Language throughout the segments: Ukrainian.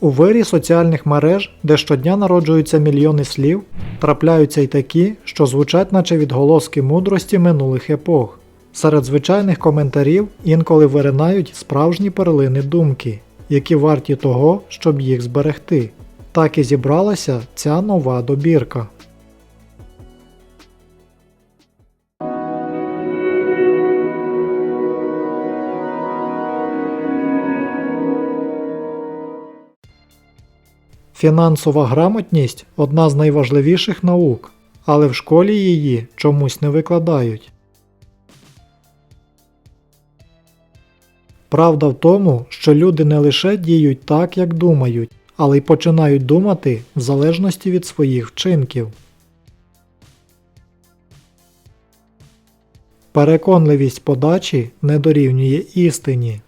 У вирі соціальних мереж, де щодня народжуються мільйони слів, трапляються й такі, що звучать наче відголоски мудрості минулих епох. Серед звичайних коментарів інколи виринають справжні перлини думки, які варті того, щоб їх зберегти. Так і зібралася ця нова добірка. Фінансова грамотність одна з найважливіших наук, але в школі її чомусь не викладають. Правда в тому, що люди не лише діють так, як думають, але й починають думати в залежності від своїх вчинків. Переконливість подачі не дорівнює істині.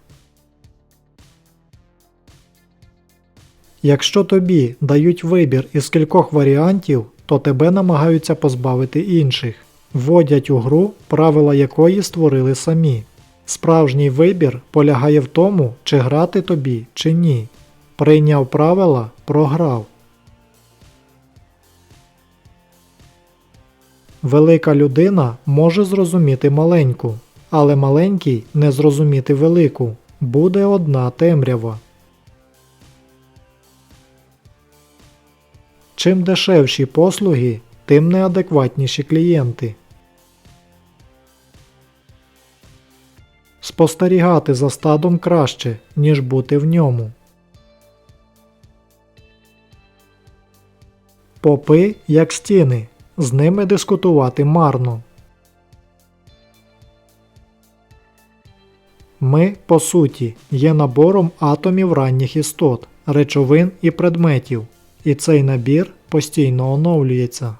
Якщо тобі дають вибір із кількох варіантів, то тебе намагаються позбавити інших, вводять у гру, правила якої створили самі. Справжній вибір полягає в тому, чи грати тобі, чи ні. Прийняв правила, програв. Велика людина може зрозуміти маленьку, але маленький не зрозуміти велику. Буде одна темрява. Чим дешевші послуги, тим неадекватніші клієнти. Спостерігати за стадом краще, ніж бути в ньому. Попи як стіни, з ними дискутувати марно. Ми, по суті, є набором атомів ранніх істот, речовин і предметів, і цей набір постійно оновлюється.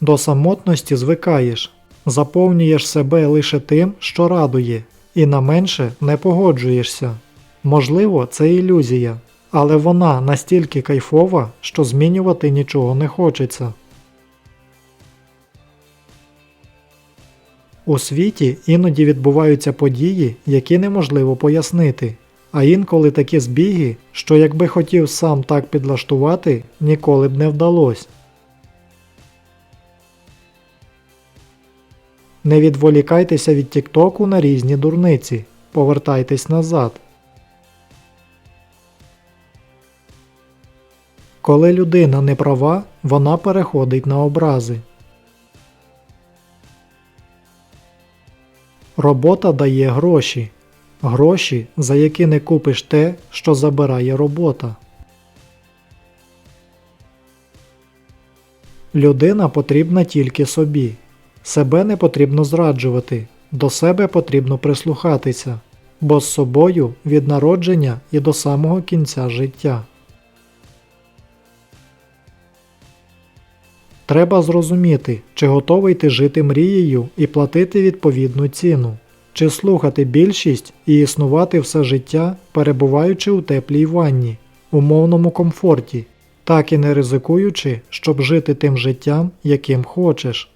До самотності звикаєш, заповнюєш себе лише тим, що радує, і на менше не погоджуєшся. Можливо, це ілюзія, але вона настільки кайфова, що змінювати нічого не хочеться. У світі іноді відбуваються події, які неможливо пояснити, а інколи такі збіги, що якби хотів сам так підлаштувати, ніколи б не вдалося. Не відволікайтеся від Тіктоку на різні дурниці. Повертайтесь назад. Коли людина не права, вона переходить на образи. Робота дає гроші. Гроші, за які не купиш те, що забирає робота. Людина потрібна тільки собі. Себе не потрібно зраджувати, до себе потрібно прислухатися, бо з собою від народження і до самого кінця життя. Треба зрозуміти, чи готовий ти жити мрією і платити відповідну ціну, чи слухати більшість і існувати все життя, перебуваючи у теплій ванні, умовному комфорті, так і не ризикуючи, щоб жити тим життям, яким хочеш.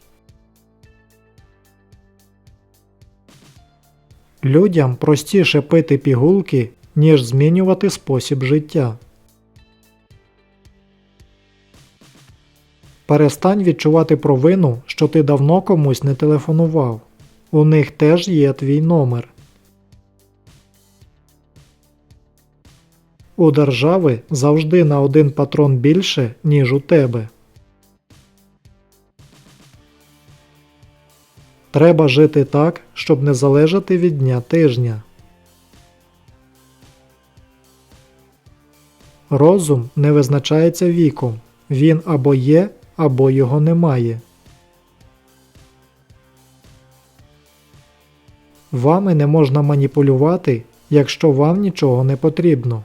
Людям простіше пити пігулки, ніж змінювати спосіб життя. Перестань відчувати провину, що ти давно комусь не телефонував. У них теж є твій номер. У держави завжди на один патрон більше, ніж у тебе. Треба жити так, щоб не залежати від дня тижня. Розум не визначається віком. Він або є, або його немає. Вами не можна маніпулювати, якщо вам нічого не потрібно.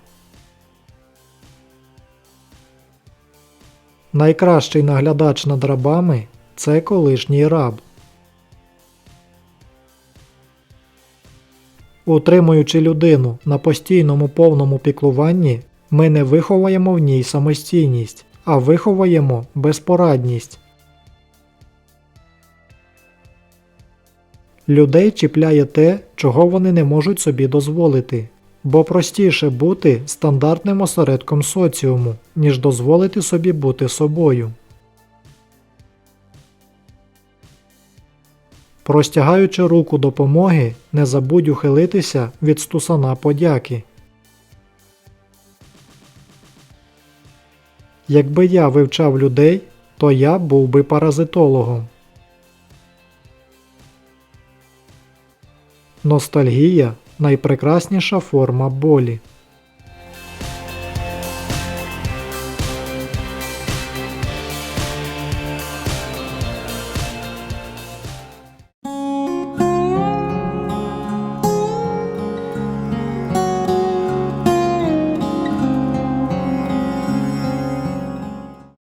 Найкращий наглядач над рабами це колишній раб. Утримуючи людину на постійному повному піклуванні, ми не виховаємо в ній самостійність, а виховаємо безпорадність. Людей чіпляє те, чого вони не можуть собі дозволити. бо простіше бути стандартним осередком соціуму, ніж дозволити собі бути собою. Простягаючи руку допомоги, не забудь ухилитися від стусана подяки. Якби я вивчав людей, то я був би паразитологом. Ностальгія найпрекрасніша форма болі.